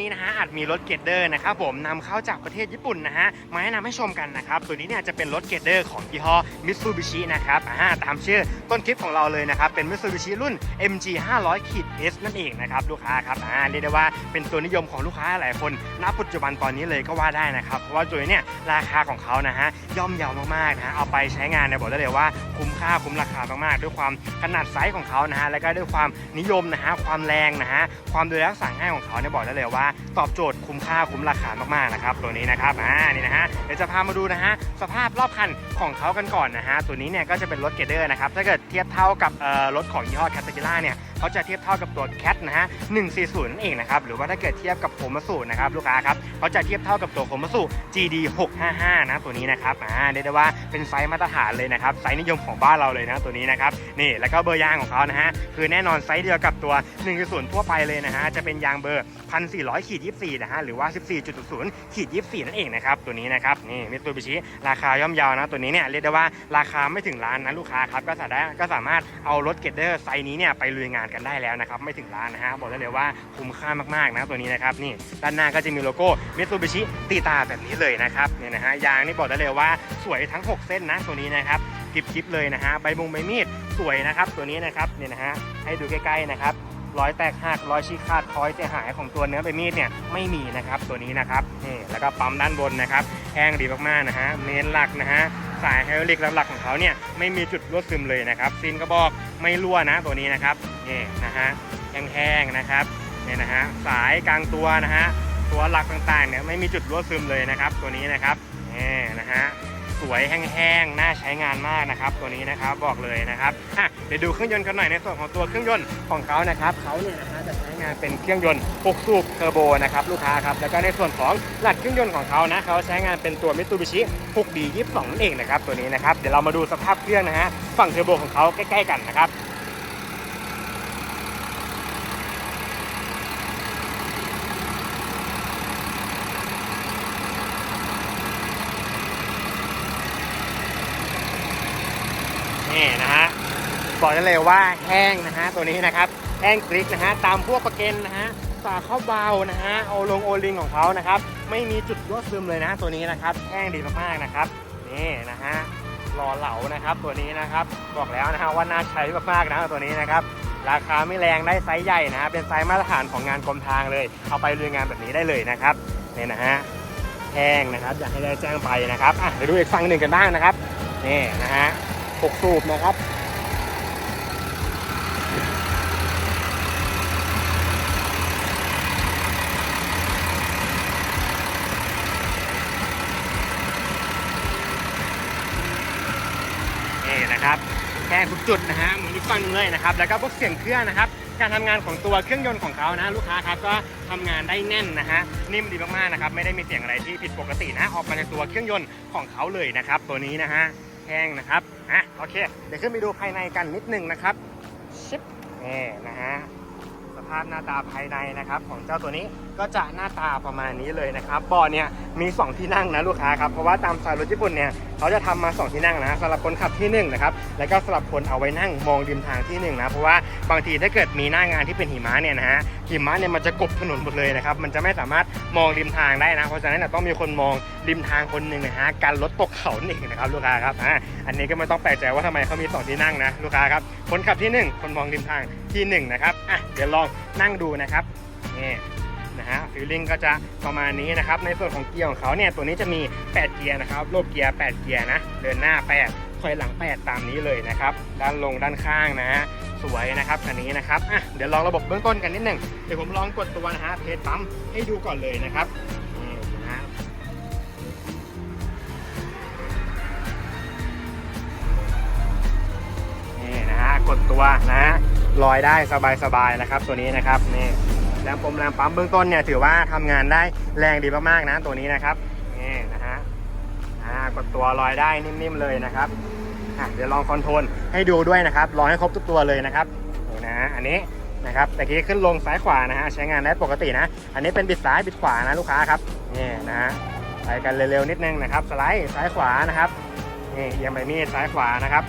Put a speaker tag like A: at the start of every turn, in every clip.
A: นี้นะฮะอาจมีรถเกตเดอร์นะครับผมนำเข้าจากประเทศญี่ปุ่นนะฮะมาแนะนำให้ชมกันนะครับตัวนี้เนี่ยจะเป็นรถเกตเดอร์ของยี่ห้อมิตซูบิชินะครับอ่าตามชื่อต้นคลิปของเราเลยนะครับเป็นมิตซูบิชิรุ่น MG 500ขีด S นั่นเองนะครับลูกค้าครับอ่าเรียกได้ว่าเป็นตัวนิยมของลูกค้าหลายคนณปัจจุบันตอนนี้เลยก็ว่าได้นะครับเพราะว่าตัวนี้เนี่ยราคาของเขานะฮะย่อมเยาวมากๆนะฮะเอาไปใช้งานเนี่ยบอกได้เลยว่าคุ้มค่าคุ้มราคามากๆ ด้วยความขนาดไซส์ของเขานะฮะแล้วก็ด้วยความนิยมนะฮะความแรงนะฮะความดูแลรักษาง่ายของเขาเนี่ยบอกได้เลยว่าตอบโจทย์คุ้มค่าคุ้มราคามากๆนะครับตัวนี้นะครับอ่านี่นะฮะเดี๋ยวจะพามาดูนะฮะสภาพรอบคันของเขากันก่อนนะฮะตัวนี้เนี่ยก็จะเป็นรถเกเดอร์นะครับถ้าเกิดเทียบเท่ากับรถของยี่ห้อแคตติล่าเนี่ยเขาจะเทียบเท่ากับตัวแคทนะฮะ140นั่นเองนะครับหรือว่าถ้าเกิดเทียบกับโคมัสุนะครับลูกค้าครับเขาจะเทียบเท่ากับตัวโคมัสุ GD 655นะตัวนี้นะครับอ่าเรียกได้ว่าเป็นไซส์มาตรฐานเลยนะครับไซส์นิยมของบ้านเราเลยนะตัวนี้นะครับนี่แล้วก็เบอร์ยางของเขานะฮะคือแน่นอนไซส์เดียวกับตัว1.0ทั่วไปเลยนะฮะจะเป็นยางเบอร์ 1,400ขีด24นะฮะหรือว่า 14.0ขีด24 นั่นเองนะครับตัวนี้นะครับนี่มิตซูบิชิราคาย่อมเยาวนะตัวนี้เนี่ยเรียกได้ว่าราคาไม่ถึงล้านนะลูกค้าครับก็สามารถก็สามารถเอารถเกตเดอร์ไซส์นี้เนี่ยไปลุยงานกันได้แล้วนะครับไม่ถึงล้านนะฮะบอกได้เลยว่าคุ้มค่ามากๆนะตัวนี้นะครับนี่ด้านหน้าก็จะมีโลโก้มิตซูบิชิตีตาแบบนี้เลยนะครับเนี่ยนะฮะยางนี่บอกได้เลยว่าสวยทั้ง 6 เส้นนะตัวนี้นะครับกิบกิบเลยนะฮะใบมุงใบมีดสวยนะครับตัวนี้นะครับเนี่ยนะฮะให้ดูใกล้ๆนะครับรอยแตกหักรอยฉีกขาดคอยเสียหายของตัวเนื้อใบมีดเนี่ยไม่มีนะครับตัวนี้นะครับนี่แล้วก็ปั๊มด้านบนนะครับแห้งดีมากๆนะฮะเมนหลักนะฮะสายไฮดรอลิกหลักของเขาเนี่ยไม่มีจุดรั่วซึมเลยนะครับซินกระบอกไม่รั่วนะตัวนี้นะครับ นี่นะฮะแห้งๆนะครับเนี่ยนะฮะสายกลางตัวนะฮะตัวหลักต่างๆเนี่ยไม่มีจุดรั่วซึมเลยนะครับ ตัวนี้นะครับนี่นะฮะสวยแห้งๆน่าใช้งานมากนะครับ ตัวนี้นะครับบอกเลยนะครับอะเดี๋ยวดูเครื่องยนต์กันหน่อยในส่วนของตัวเครื่องยนต์ของเขานะครับเขาเนี่ยนะฮะจะใช้งานเป็นเครื่องยนต์6สูบเทอร์โบนะครับลูกค้าครับแล้วก็ในส่วนของหลักเครื่องยนต์ของเขานะเขาใช้งานเป็นตัว Mitsubishi 6D 22นั่นเองนะครับตัวนี้นะครับเดี๋ยวเรามาดูสภาพเครื่องนะฮะฝั่งเทอร์โบของเขาใกล้ๆกันนะครับ นี่นะฮะ บอกได้เลยว่าแห้งนะฮะตัวนี้นะครับแห้งกริกนะฮะตามพวกประเก็นนะฮะฝาครอเบานะฮะโอลงโอลิงของเขานะครับไม่มีจุดรั่วซึมเลยนะ ตัวนี้นะครับแห้งดีมากๆนะครับนี่นะฮะรอเหลานะครับตัวนี้นะครับบอกแล้วนะฮะว่าน่าใช้มากๆนะตัวนี้นะครับราคาไม่แรงได้ไซส์ใหญ่นะฮะเป็นไซส์มาตรฐานของงานกรมทางเลย เอาไปลุยงานแบบนี้ได้เลยนะครับนี่นะฮะแห้งนะครับอยากให้ได้แจ้งไปนะครับอะเดี๋ยวดูอีกฝั่งหนึ่งกันบ้างนะครับนี่นะฮะหกสูบนะครับ นี่นะครับ แก้ทุกจุดนะฮะเหมือนอีกฝั่งหนึงเลยนะครับ แล้วก็พวกเสียงเครื่องนะครับ การทำงานของตัวเครื่องยนต์ของเขานะ ลูกค้าครับก็ทำงานได้แน่นนะฮะนิ่มดีมากๆนะครับไม่ได้มีเสียงอะไรที่ผิดปกตินะออกมาจากตัวเครื่องยนต์ของเขาเลยนะครับ ตัวนี้นะฮะแห้งนะครับอะโอเค เดี๋ยวขึ้นไปดูภายในกันนิดนึงนะครับชิปนี่นะฮะ ภาพหน้าตาภายในนะครับ ของเจ้าตัวนี้ก็จะหน้าตาประมาณนี้เลยนะครับบาะเนี่ยมี 2 ที่นั่งนะลูกค้าครับเพราะว่าตามสไตล์รถญี่ปุ่นเนี่ยเขาจะทำมา 2 ที่นั่งนะสำหรับคนขับที่1นะครับแล้วก็สำหรับคนเอาไว้นั่งมองริมทางที่1นะเพราะว่าบางทีถ้าเกิดมีหน้างานที่เป็นหิมะเนี่ยนะฮะหิมะเนี่ยมันจะกบถนนหมดเลยนะครับมันจะไม่สามารถมองริมทางได้นะเพราะฉะนั้นนยต้องมีคนมองริมทางคนหนึ่งนะฮะกันรถตกเขาหนึ่งนะครับลูกค้าครับอ่าอันนี้ก็ไม่ต้องแปลกใจว่าทำไมเขามี 2 ที่นั่งนะลูกค้าครับคนขับที่ 1 คนมองริมทางที่1นะครับอะเดี๋ยวลองนั่งดูนะครับนี่นะฮะฟิลลิ่งก็จะประมาณนี้นะครับ ในส่วนของเกียร์ของเขาเนี่ยตัวนี้จะมี 8 เกียร์นะครับรูปเกียร์ 8 เกียร์นะเดินหน้า 8ถอยหลัง 8 ตามนี้เลยนะครับ ด้านลงด้านข้างนะฮะสวยนะครับคันนี้นะครับอะเดี๋ยวลองระบบเบื้องต้นกันนิดหนึ่งเดี๋ยวผมลองกดตัวนะฮะเพจปั๊มให้ดูก่อนเลยนะครับนี่นะฮะกดตัวนะฮะ ลอยได้สบายๆนะครับ ตัวนี้นะครับนี่แรงปมแรงปั๊มเบื้องต้นเนี่ยถือว่าทำงานได้แรงดีมากๆนะตัวนี้นะครับนี่นะฮะอ่ากดตัวลอยได้นิ่มๆเลยนะครับอะเดี๋ยวลองคอนโทรลให้ดูด้วยนะครับลองให้ครบทุกตัวเลยนะครับนี่นะฮะอันนี้นะครับตะกี้ขึ้นลงซ้ายขวานะฮะใช้งานได้ปกตินะ อันนี้เป็นบิดซ้ายบิดขวานะลูกค้าครับนี่นะฮะไปกันเร็วๆนิดนึงนะครับ สไลด์ซ้ายขวานะครับนี่เอียงไปมีซ้ายขวานะครับ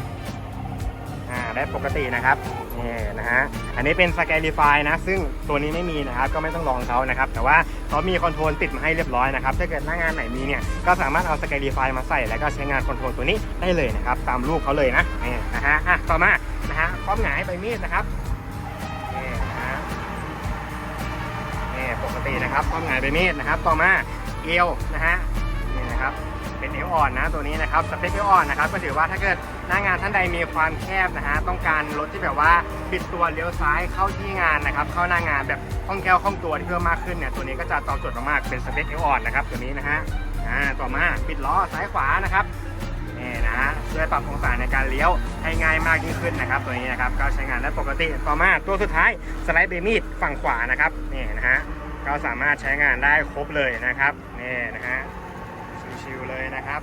A: อ่าได้ปกตินะครับ นี่นะฮะ อันนี้เป็นสแกลิฟายนะ ซึ่งตัวนี้ไม่มีนะครับ ก็ไม่ต้องลองเขานะครับ แต่ว่าเขามีคอนโทรลติดมาให้เรียบร้อยนะครับ ถ้าเกิดหน้างานไหนมีเนี่ย ก็สามารถเอาสแกลิฟายมาใส่ แล้วก็ใช้งานคอนโทรลตัวนี้ได้เลยนะครับ ตามรูปเขาเลยนะนี่นะฮะ อะ ต่อมา นะฮะพร้อมหงายใบมีดนะครับนี่นะฮะนี่ปกตินะครับพร้อมหงายใบมีดนะครับ ต่อมาเอวนะฮะ อ่อนนะตัวนี้นะครับสเปคเอวอ่อนนะครับก็ถือว่าถ้าเกิดหน้างานท่านใดมีความแคบนะฮะต้องการรถที่แบบว่าบิดตัวเลี้ยวซ้ายเข้าที่งานนะครับเข้าหน้างานแบบคล่องแคล่วคล่องตัวที่เพิ่มมากขึ้นเนี่ยตัวนี้ก็จะตอบโจทย์มากๆเป็นสเปคเอวอ่อนนะครับตัวนี้นะฮะอ่าต่อมาบิดล้อซ้ายขวานะครับนี่นะฮะช่วยปรับองศาในการเลี้ยวให้ง่ายมากยิ่งขึ้นนะครับ ตัวนี้นะครับก็ใช้งานได้ปกติต่อมาตัวสุดท้ายสไลด์เบมีดฝั่งขวานะครับนี่นะฮะก็สามารถใช้งานได้ครบเลยนะครับนี่นะฮะ ชิวๆเลยนะครับ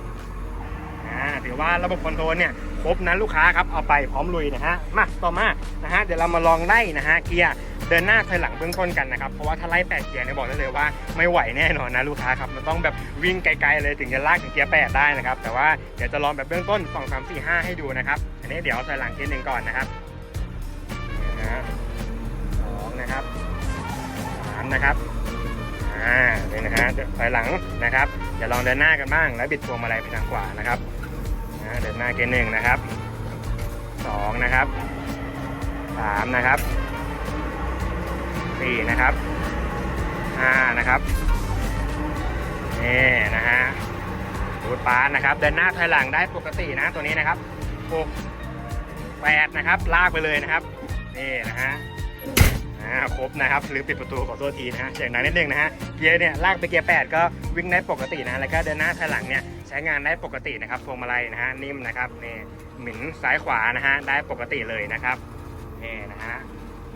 A: ถือว่าระบบคอนโทรลเนี่ยครบนะลูกค้าครับเอาไปพร้อมลุยนะฮะมาต่อมานะฮะเดี๋ยวเรามาลองไล่นะฮะเกียร์เดินหน้าถอยหลังเบื้องต้นกันนะครับเพราะว่าถ้าไล่8เกียร์เนี่ยบอกได้เลยว่าไม่ไหวแน่นอนนะลูกค้าครับมันต้องแบบวิ่งไกลๆเลยถึงจะลากถึงเกียร์8ได้นะครับแต่ว่าเดี๋ยวจะลองแบบเบื้องต้น2 3 4 5ให้ดูนะครับอันนี้เดี๋ยวถอยหลังเกียร์หนึ่งก่อนนะครับนะฮะสองนะครับสามนะครับ อ่านี่นะฮะเดี๋ยวถอยหลังนะครับเดี๋ยวลองเดินหน้ากันบ้าง แล้วบิดพวงมาลัยไปทางขวานะครับเดินหน้าเกียร์หนึ่งนะครับสองนะครับสามนะครับสี่นะครับห้านะครับนี่นะฮะรูดปาร์นะครับเดินหน้าถอยหลังได้ปกตินะตัวนี้นะครับหกแปดนะครับลากไปเลยนะครับนี่นะฮะ อ่าครบนะครับหรือปิดประตูขอโทษทีนะฮะเสียงดังนิดนึงนะฮะเกียร์เนี่ยลากไปเกียร์8ก็วิ่งได้ปกตินะแล้วก็เดินหน้าถอยหลังเนี่ยใช้งานได้ปกตินะครับพวงมาลัยนะฮะนิ่มนะครับนี่หมินซ้ายขวานะฮะได้ปกติเลยนะครับนี่นะฮะ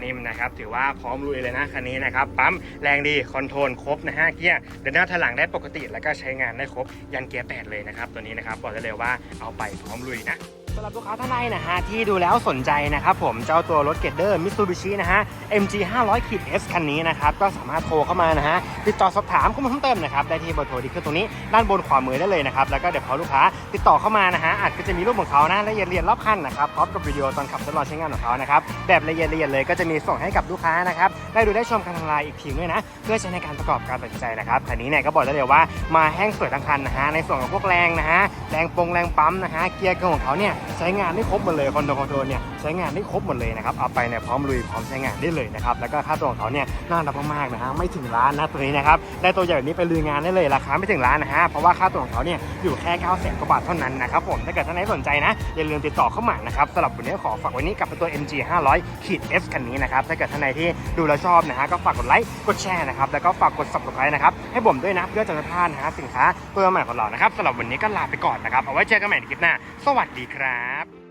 A: นิ่มนะครับถือว่าพร้อมลุยเลยนะคันนี้นะครับปั๊มแรงดีคอนโทรลครบนะฮะเกียร์เดินหน้าถอยหลังได้ปกติ แล้วก็ใช้งานได้ครบยันเกียร์8เลยนะครับตัวนี้นะครับบอกได้เลยว่าเอาไปพร้อมลุยนะำหรับลูกค้าท่านใดนะฮะที่ดูแล้วสนใจนะครับผมเจ้าตัวรถเก t เดอร์มิ t ซูบิชินะฮะ MG 500ขีด S คันนี้นะครับก็สามารถโทรเข้ามานะฮะติดต่อสอบถามข้อมูลเพิ่มเติมนะครับได้ที่เบอร์โทรที่ขึ้นตรงนี้ด้านบนขวามือได้เลยนะครับแล้วก็เดี๋ยวพอลูกค้าติดต่อเข้ามานะฮะอาจก็จะมีรูปของเขานะละเอียดเอียดรอบคันนะครับพร้อมกับวิดีโอตอนขับทดลองใช้งานของเขานะครับแบบละเอียดละเอียดเลยก็จะมีส่งให้กับลูกค้านะครับได้ดูได้ชมกันทางไลน์อีกทีด้วยนะเพื่อใช้ในการประกอบการตัดสินใจนะครับคันนี้เนี่ยก็บอกได้เลยว่ามาแห้งสวยทั้งคันนะฮะในส่วนของพวกแรงนะฮะแรงปงแรงปั๊มนะฮะเกียร์ของเขาเนี่ยใช้งานได้ครบหมดเลยคอนโดคอนโทรเนี่ยใช้งานได้ครบหมดเลยนะครับเอาไปเนี่ยพร้อมลุยพร้อมใช้งานได้เลยนะครับแล้วก็ค่าตัวของเขาเนี่ยน่ารักมากๆนะฮะไม่ถึงล้านนะตัวนี้นะครับได้ตัวใหญ่แบบนี้ไปลุยงานได้เลยราคาไม่ถึงล้านนะฮะเพราะว่าค่าตัวของเขาเนี่ยอยู่แค่9 0 0 0 0กว่าบาทเท่านั้นนะครับผมถ้าเกิดท่านไหนสนใจนะอย่าลืมติดต่อเข้ามานะครับสำหรับวันนี้ขอฝากไว้นี้กับตัว MG 500ขีด S คันนี้นะครับถ้าเกิดท่านไหนที่ดูแล้วชอบนะฮะก็ฝากกดไลค์กดแชร์นะครับแล้วก็ฝากกด subscribe นะครับให้ผมด้วยนะเพื่อจะไม่พลาดนะฮะสินค้าตัวใหม่ของเรานะครับสำหรับวันนี้ก็ลาไปก่อนนะครับเอาไว้เจอกันใหม่ในคลิปหน้า สวัสดีครับ